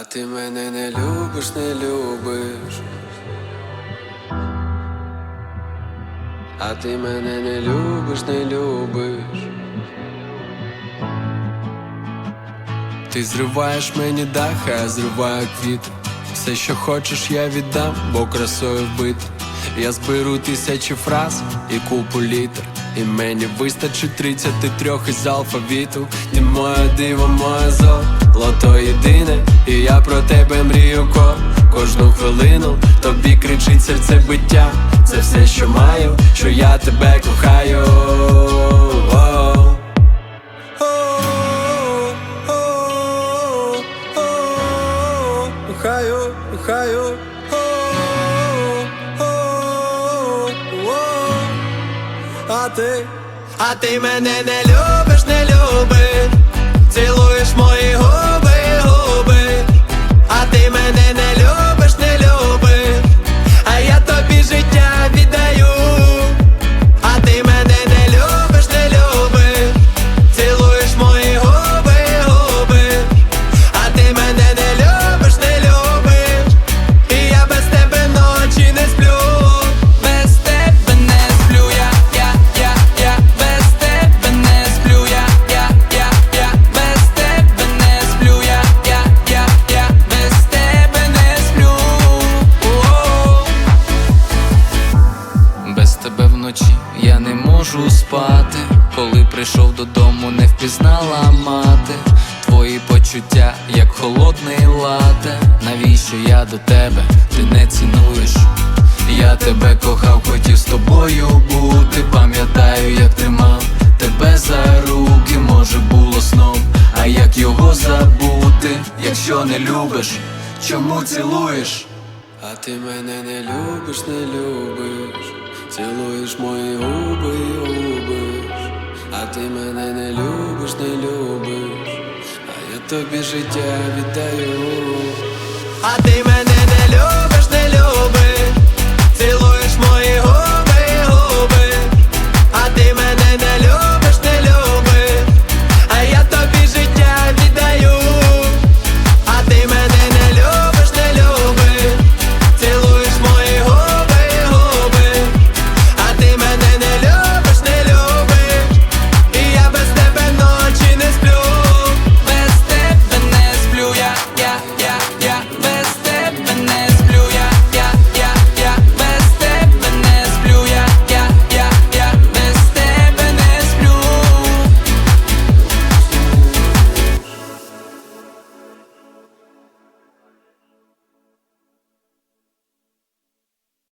А ти мене не любиш, не любиш. А ти мене не любиш, не любиш. Ти зриваєш мені дах, а я зриваю квіти. Все, що хочеш, я віддам, бо красою вбит. Я зберу тисячі фраз і купу літер. І мені вистачить 33 із алфавіту. Ти моє диво, моє золото єдине. І я про тебе мрію ко кожну хвилину. Тобі кричить серце биття. Це все, що маю, що я тебе кохаю. Кохаю, кохаю. А ти, А ти мене не любиш, не любиш, цілуєш можу спати. Коли прийшов додому, не впізнала мати. Твої почуття, як холодний лате. Навіщо я до тебе? Ти не цінуєш. Я тебе кохав, хотів з тобою бути. Пам'ятаю, як тримав тебе за руки, може було сном, а як його забути, якщо не любиш, чому цілуєш? а ти мене не любиш, не любиш. Цілуєш мої губи ти мене не любиш, не любиш. А я тобі життя віддаю. А ти мене не любиш, не любиш